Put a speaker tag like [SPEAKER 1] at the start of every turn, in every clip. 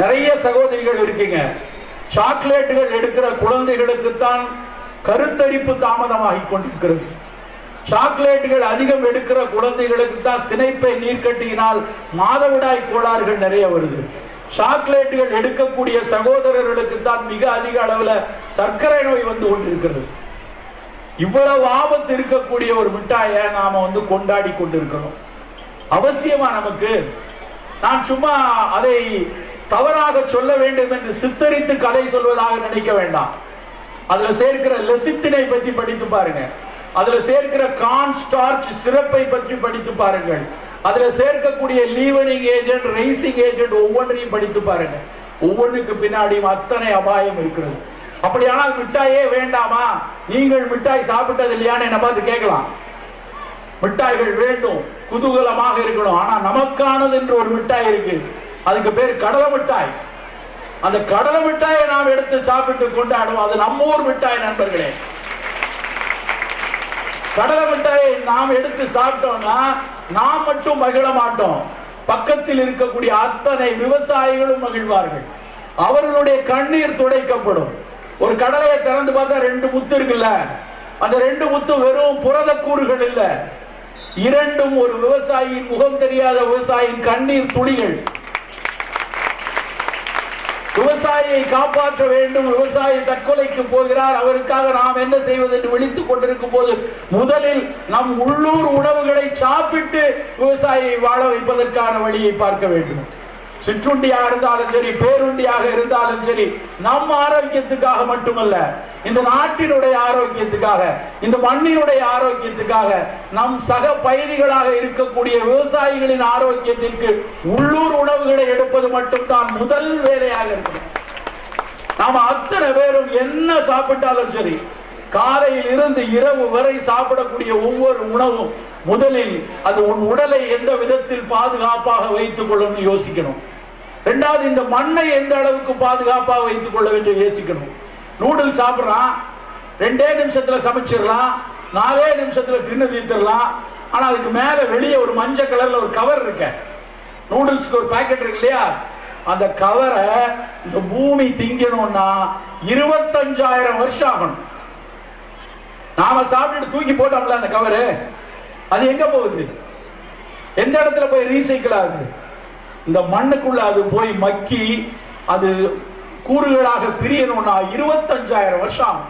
[SPEAKER 1] நிறைய சகோதரிகள் இருக்கீங்க. சாக்லேட்டுகள் எடுக்கிற குழந்தைகளுக்குத்தான் கருத்தரிப்பு தாமதமாகி கொண்டிருக்கிறது. சாக்லேட்டுகள் அதிகம் எடுக்கிற குழந்தைகளுக்கு தான் சினைப்பை நீர்க்கட்டியினால் மாதவிடாய் கோளாறுகள் நிறைய வருது. சாக்லேட்டுகள் எடுக்கக்கூடிய சகோதரர்களுக்கு தான் மிக அதிக அளவில் சர்க்கரை நோய் வந்து கொண்டிருக்கிறது. இவ்வளவு ஆபத்து இருக்கக்கூடிய ஒரு மிட்டாயை நாம வந்து கொண்டாடி கொண்டிருக்கிறோம். அவசியமா நமக்கு? நான் சும்மா அதை தவறாக சொல்ல வேண்டும் என்று சித்தரித்து கதை சொல்வதாக நினைக்க வேண்டாம். அதுல சேர்க்கிற லெசித்தினை பற்றி படித்து பாருங்க. அதுல சேர்க்கிற கான் ஸ்டார்ச் சிறப்பை பற்றி படித்து பாருங்கள். அதுல சேர்க்கக்கூடிய லீவனிங் ஏஜென்ட் ரைசிங் ஏஜென்ட் ஒவ்வொன்றையும் படித்து பாருங்க. ஒவ்வொன்றுக்கு பின்னாடியும் அத்தனை அபாயம் இருக்கிறது. அப்படியானால் மிட்டாயே வேண்டாமா? நீங்கள் மிட்டாய் சாப்பிட்டது இல்லையான்னு என்ன பார்த்து கேட்கலாம். மிட்டாய்கள் வேண்டும். குதூகலமாக இருக்கணும். ஆனா நமக்கானது என்று ஒரு மிட்டாய் இருக்கு. அதுக்கு பேர் கடலை மிட்டாய். அந்த கடலை மிட்டாயை நாம் எடுத்து சாப்பிட்டு கொண்டாடுவோம். அது நம்ம ஊர் மிட்டாய் நண்பர்களே. கடலை மிட்டாயை நாம் எடுத்து சாப்பிட்டோம்னா நாம் மட்டும் மகிழ மாட்டோம். பக்கத்தில் இருக்கக்கூடிய அத்தனை விவசாயிகளும் மகிழ்வார்கள். அவர்களுடைய கண்ணீர் துடைக்கப்படும். ஒரு கடலையை திறந்து பார்த்தா ரெண்டு முத்து இருக்குல்ல? அந்த ரெண்டு முத்து வெறும் புரத கூறுகள் இல்லை. இரண்டும் ஒரு விவசாயியின் முகம் தெரியாத விவசாயியின் கண்ணீர் துளிகள். விவசாயியை காப்பாற்ற வேண்டும். விவசாயி தற்கொலைக்கு போகிறார். அவருக்காக நாம் என்ன செய்வது என்று விழித்துக் கொண்டிருக்கும் போது முதலில் நம் உள்ளூர் உணவுகளை சாப்பிட்டு விவசாயியை வாழ வைப்பதற்கான வழியை பார்க்க வேண்டும். சிற்றுண்டியாக இருந்தாலும் சரி பேருண்டியாக இருந்தாலும் சரி நம் ஆரோக்கியத்துக்காக மட்டுமல்ல இந்த நாட்டினுடைய ஆரோக்கியத்துக்காக இந்த மண்ணினுடைய ஆரோக்கியத்துக்காக நம் சக பயணிகளாக இருக்கக்கூடிய விவசாயிகளின் ஆரோக்கியத்திற்கு உள்ளூர் உணவுகளை எடுப்பது மட்டும்தான் முதல் வேலையாக இருக்கணும் நாம அத்தனை பேரும் என்ன சாப்பிட்டாலும் சரி காலையில் இருந்து இரவு வரை சாப்பிடக்கூடிய ஒவ்வொரு உணவும் முதலில் அது உன் உடலை எந்த விதத்தில் பாதுகாப்பாக வைத்துக் கொள்ளணும்னு யோசிக்கணும். ரெண்டாவது இந்த மண்ணை எந்த அளவுக்கு பாதுகாப்பாக வைத்துக் கொள்ள வேண்டும் யோசிக்கணும். நூடுல்ஸ் சாப்பிட்றான் ரெண்டே நிமிஷத்தில் சமைச்சிடலாம் நாலே நிமிஷத்தில் தின்னு தீர்த்திடலாம் ஆனால் அதுக்கு மேலே வெளியே ஒரு மஞ்சள் கலரில் ஒரு கவர் இருக்க. நூடுல்ஸ்க்கு ஒரு பாக்கெட் இருக்கு இல்லையா? அந்த கவரை இந்த பூமி திங்கணும்னா இருபத்தஞ்சாயிரம் வருஷம் ஆகணும். நாம சாப்பிட்டுட்டு தூக்கி போட்டோம்ல அந்த கவரு அது எங்க போகுது? எந்த இடத்துல போய் ரீசைக்கிள் ஆகுது? இந்த மண்ணுக்குள்ள அது போய் மக்கி அது கூறுகளாக பிரியணும்னா இருபத்தஞ்சாயிரம் வருஷம்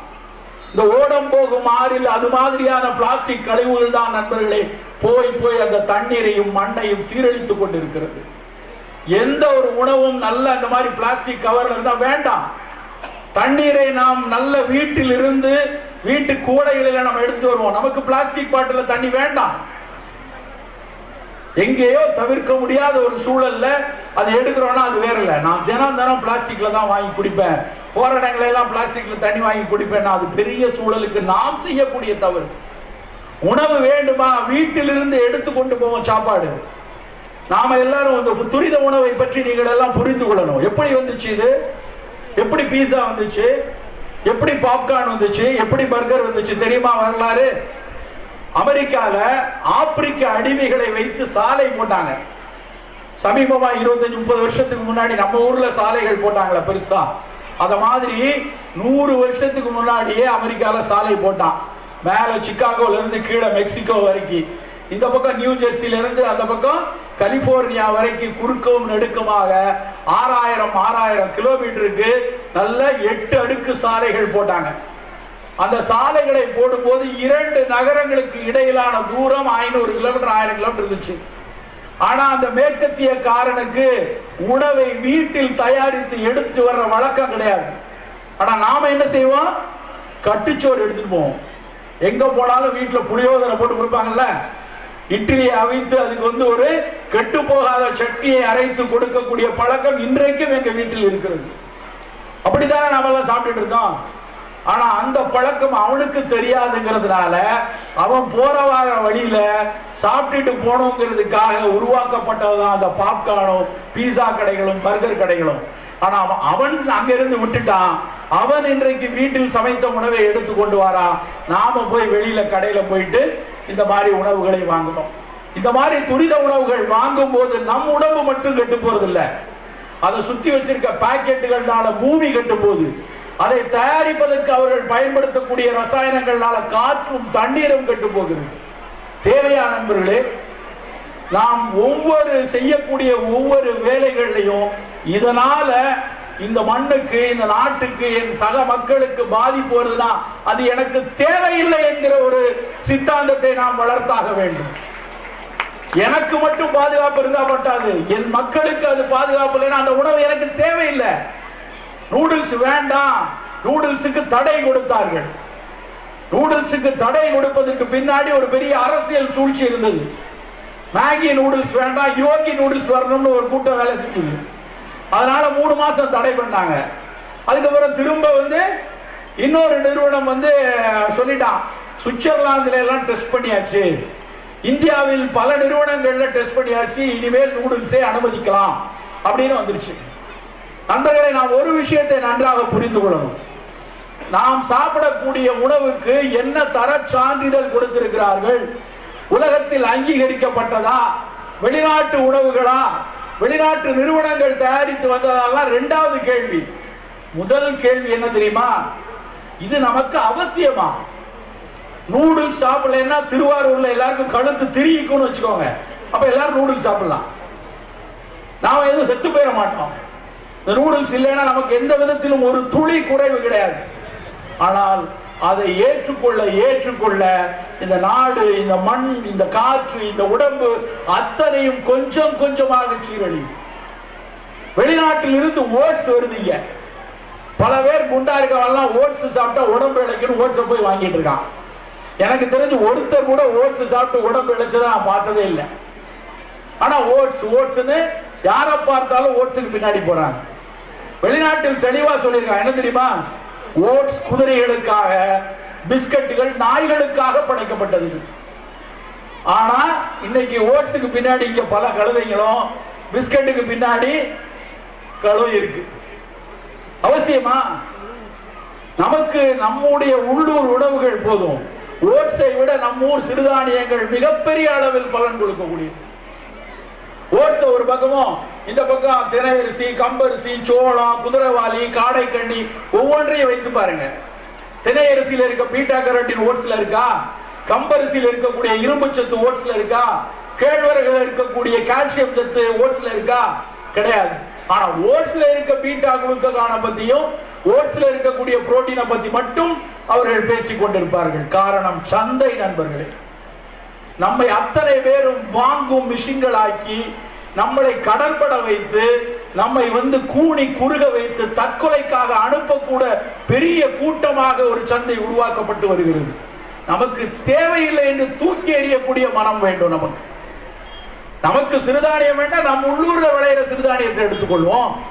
[SPEAKER 1] இந்த ஓடம் போகும் ஆறில் அது மாதிரியான பிளாஸ்டிக் கழிவுகள் தான் நண்பர்களே போய் போய் அந்த தண்ணீரையும் மண்ணையும் சீரழித்துக் கொண்டிருக்கிறது. எந்த ஒரு உணவும் நல்ல அந்த மாதிரி பிளாஸ்டிக் கவர்ல இருந்தா வேண்டாம். தண்ணீரை நாம் நல்ல வீட்டில் இருந்து வீட்டு கூடைகளில் நம்ம எடுத்துட்டு வருவோம். நமக்கு பிளாஸ்டிக் பாட்டில் தண்ணி வேண்டாம். எங்கேயோ தவிர்க்க முடியாத ஒரு சூழல்ல அதை எடுக்கிறோன்னா அது வேற இல்லை. நான் தினம் தினம் பிளாஸ்டிக்ல தான் வாங்கி குடிப்பேன். போற இடங்கள எல்லாம் பிளாஸ்டிக்ல தண்ணி வாங்கி குடிப்பேன் அது பெரிய சூழலுக்கு நாம் செய்யக்கூடிய தவறு. உணவு வேண்டுமா? வீட்டிலிருந்து எடுத்து கொண்டு போவோம் சாப்பாடு. நாம எல்லாரும் இந்த துரித உணவை பற்றி நீங்கள் எல்லாம் புரிந்து கொள்ளணும். எப்படி வந்துச்சு இது? எப்படி பீஸா வந்துச்சு? எப்படி பாப்கார்ன் வந்துச்சு? எப்படி பர்கர் வந்துச்சு? தெரியுமா வரலாறு? அமெரிக்கால ஆப்பிரிக்க அடிமைகளை வைத்து சாலை போட்டாங்க. சமீபமா இருபத்தஞ்சு முப்பது வருஷத்துக்கு முன்னாடி நம்ம ஊர்ல சாலைகள் போட்டாங்களே பெருசா. அத மாதிரி நூறு வருஷத்துக்கு முன்னாடியே அமெரிக்கால சாலை போட்டான். மேல சிக்காகோல இருந்து கீழே மெக்சிகோ வரைக்கும். இந்த பக்கம் நியூ ஜெர்சில இருந்து அந்த பக்கம் கலிபோர்னியா வரைக்கும் குறுக்கவும் நெடுக்கமாக ஆறாயிரம் ஆறாயிரம் கிலோமீட்டருக்கு நல்ல எட்டு அடுக்கு சாலைகள் போட்டாங்க. அந்த சாலைகளை போடும்போது இரண்டு நகரங்களுக்கு இடையிலான தூரம் ஐநூறு கிலோமீட்டர் ஆயிரம் கிலோமீட்டர் இருந்துச்சு. ஆனா அந்த மேற்கத்திய காரனுக்கு உணவை வீட்டில் தயாரித்து எடுத்துட்டு வர்ற வழக்கம் கிடையாது. ஆனா நாம என்ன செய்வோம்? கட்டுச்சோறு எடுத்துட்டு போவோம். எங்க போனாலும் வீட்டுல புளியோதரை போட்டு கொடுப்பாங்கல்ல? இட்லியை அவித்து அதுக்கு வந்து ஒரு கெட்டு போகாத சட்னியை அரைத்து கொடுக்கக்கூடிய பழக்கம் இன்றைக்கும் எங்க வீட்டில் இருக்கிறது. அப்படித்தானே நாமெல்லாம் சாப்பிட்டுட்டு இருக்கோம்? ஆனா அந்த பழக்கம் அவனுக்கு தெரியாதுங்கிறதுனால அவன் போற வார வழியில சாப்பிட்டுட்டு போகணுங்கிறதுக்காக உருவாக்கப்பட்டதுதான் அந்த பாப்கார்னும் பீஸா கடைகளும் பர்கர் கடைகளும். ஆனா அவன் அவன் அங்கிருந்து விட்டுட்டான். அவன் இன்றைக்கு வீட்டில் சமைத்த உணவை எடுத்து கொண்டு வாரான் நாம போய் வெளியில கடையில போயிட்டு இந்த மாதிரி உணவுகளை வாங்கணும் இந்த மாதிரி துரித உணவுகள் வாங்கும் போது நம் உணவு மட்டும் கெட்டு போறது இல்லை அதை சுத்தி வச்சிருக்க பாக்கெட்டுகள்னால பூமி கெட்டு போது அதை தயாரிப்பதற்கு அவர்கள் பயன்படுத்தக்கூடிய ரசாயனங்கள்னால காற்றும் தண்ணீரும் கெட்டு போகிறது. தேவையா நண்பர்களே நாம் ஒவ்வொரு செய்யக்கூடிய ஒவ்வொரு வேலைகள்லையும் இதனால இந்த மண்ணுக்கு இந்த நாட்டுக்கு என் சக மக்களுக்கு பாதிப்பு வருதுன்னா அது எனக்கு தேவையில்லை என்கிற ஒரு சித்தாந்தத்தை நாம் வளர்த்தாக வேண்டும். எனக்கு மட்டும் பாதுகாப்பு இருந்தா பட்டாது என் மக்களுக்கு அது பாதுகாப்பு இல்லைன்னா அந்த உணவு எனக்கு தேவையில்லை. நூடுல்ஸ் வேண்டாம். நூடுல்ஸுக்கு தடை கொடுத்தார்கள். நூடுல்ஸுக்கு தடை கொடுப்பதற்கு பின்னாடி ஒரு பெரிய அரசியல் சூழ்ச்சி இருந்தது. மேகி நூடுல்ஸ் வேண்டாம் யோகி நூடுல்ஸ் வரணும்னு ஒரு கூட்டம் வேலை செஞ்சது. அதனால மூணு மாசம் தடை பண்ணாங்க. அதுக்கப்புறம் திரும்ப வந்து இன்னொரு நிறுவனம் வந்து சொல்லிட்டான் சுவிட்சர்லாந்துல எல்லாம் டெஸ்ட் பண்ணியாச்சு. இந்தியாவில் பல நிறுவனங்கள்ல டெஸ்ட் பண்ணியாச்சு இனிமேல் நூடுல்ஸே அனுமதிக்கலாம் அப்படின்னு வந்துருச்சு. நண்பர்களை நாம் ஒரு விஷயத்தை நன்றாக புரிந்து கொள்ளணும். நாம் சாப்பிடக்கூடிய உணவுக்கு என்ன தர சான்றிதழ் கொடுத்திருக்கிறார்கள்? உலகத்தில் அங்கீகரிக்கப்பட்டதா? வெளிநாட்டு உணவுகளா? வெளிநாட்டு நிறுவனங்கள் தயாரித்து வந்ததெல்லாம் ரெண்டாவது கேள்வி. முதல் கேள்வி என்ன தெரியுமா? இது நமக்கு அவசியமா? நூடுல்ஸ் சாப்பிடலன்னா திருவாரூர்ல எல்லாருக்கும் கழுத்து திரிக்கும்னு வச்சுக்கோங்க. அப்ப எல்லாரும் நூடுல்ஸ் சாப்பிடலாம். நாம எதுவும் செத்து போயிட மாட்டோம். இந்த நூடுல்ஸ் இல்லைன்னா நமக்கு எந்த விதத்திலும் ஒரு துளி குறைவு கிடையாது. ஆனால் அதை ஏற்றுக்கொள்ள ஏற்றுக்கொள்ள இந்த நாடு இந்த மண் இந்த காற்று இந்த உடம்பு அத்தனையும் கொஞ்சம் கொஞ்சமாக சீரழியும். வெளிநாட்டில் இருந்து ஓட்ஸ் வருதுங்க பல பேர் குண்டா இருக்கவெல்லாம் ஓட்ஸ் சாப்பிட்டா உடம்பு இழைக்கணும் ஓட்ஸை போய் வாங்கிட்டு இருக்கான் எனக்கு தெரிஞ்சு ஒருத்தர் கூட ஓட்ஸ் சாப்பிட்டு உடம்பு இழைச்சதை நான் பார்த்ததே இல்லை. ஆனா ஓட்ஸ் ஓட்ஸ்னு யாரை பார்த்தாலும் ஓட்ஸுக்கு பின்னாடி போறாங்க. வெளிநாட்டில் தெளிவா சொல்லியிருக்காங்க என்ன தெரியுமா? ஓட்ஸ் குதிரைகளுக்காக பிஸ்கட்டுகள் நாய்களுக்காக படைக்கப்பட்டது. ஆனா இன்னைக்கு ஓட்ஸுக்கு பின்னாடி இங்க பல கழுதைங்களும் பிஸ்கட்டுக்கு பின்னாடி கழுவை இருக்கு. அவசியமா? நமக்கு நம்முடைய உள்ளூர் உணவுகள் போதும். ஓட்ஸை விட நம்மூர் சிறுதானியங்கள் மிகப்பெரிய அளவில் பலன் கொடுக்கக்கூடியது. ஓட்ஸ் ஒரு பக்கமும் இந்த பக்கம் தினையரிசி கம்பரிசி சோளம் குதிரைவாளி காடைக்கண்ணி ஒவ்வொன்றையும் வைத்து பாருங்க. தினையரிசியில் இருக்க பீட்டா கரோட்டின் ஓட்ஸ்ல இருக்கா? கம்பரிசியில் இருக்கக்கூடிய இரும்பு சத்து ஓட்ஸ்ல இருக்கா? கேழ்வரகுல இருக்கக்கூடிய கால்சியம் சத்து ஓட்ஸ்ல இருக்கா? கிடையாது. ஆனா ஓட்ஸ்ல இருக்க பீட்டா குளுக்கோகான பத்தியும் ஓட்ஸ்ல இருக்கக்கூடிய புரோட்டீனை பத்தி மட்டும் அவர்கள் பேசிக் கொண்டிருப்பார்கள். காரணம் சந்தை நண்பர்களே. நம்மை அத்தனை பேரும் வாங்கும் மிஷின்களாக்கி நம்மளை கடன்பட வைத்து நம்மை வந்து கூணி குறுக வைத்து தற்கொலைக்காக அனுப்பக்கூட பெரிய கூட்டமாக ஒரு சந்தை உருவாக்கப்பட்டு வருகிறது. நமக்கு தேவையில்லை என்று தூக்கி எறியக்கூடிய மனம் வேண்டும் நமக்கு. நமக்கு சிறுதானியம் வேண்டாம் நம்ம உள்ளூர்ல விளையிற சிறுதானியத்தை எடுத்துக்கொள்வோம்.